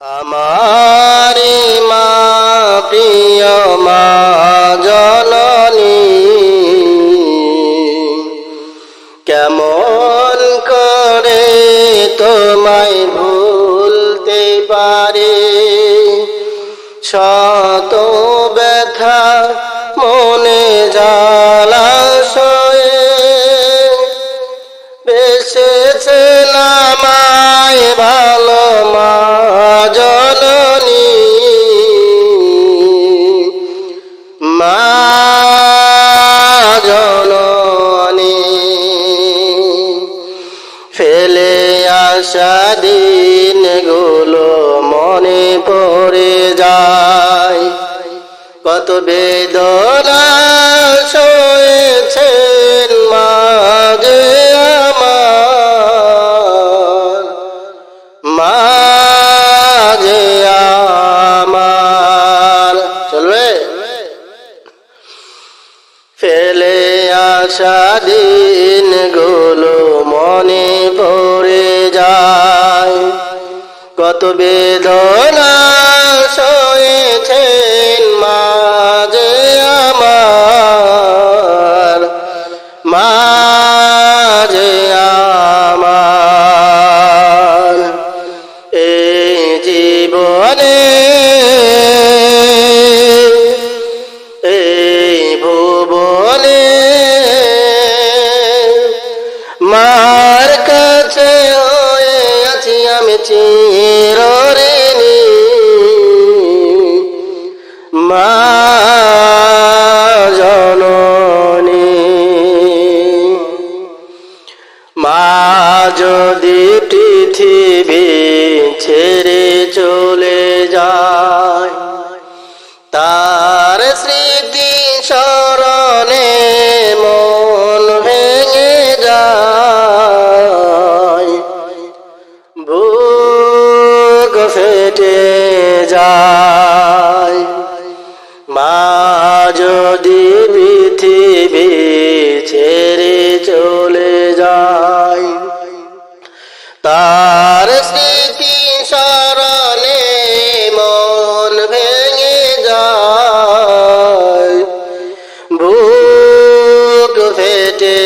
আমারি মা প্রিয় মা জননী কেমন করে তোমায় ভুলতে পারে? শত ব্যথা মনে জালাশয়ে মা জননী ফেলে আসা দিনগুলো মনে পড়ে যায়। কত বেদনা সয়েছেন মাঝে আমার। মাঝে আসা দিনগুলো মনে পড়ে যায়। কত বেদনা চিরঋণী। মা মা যদি পৃথিবী ছেড়ে চলে যায় ফেটে যায়। মা যদি পৃথিবী ছেড়ে চলে যায়, তার স্মৃতি স্মরণে মন ভেঙে যায়। বুক ফেটে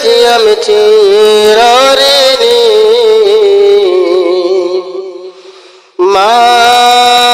আছি আমি চিরঋণী। মা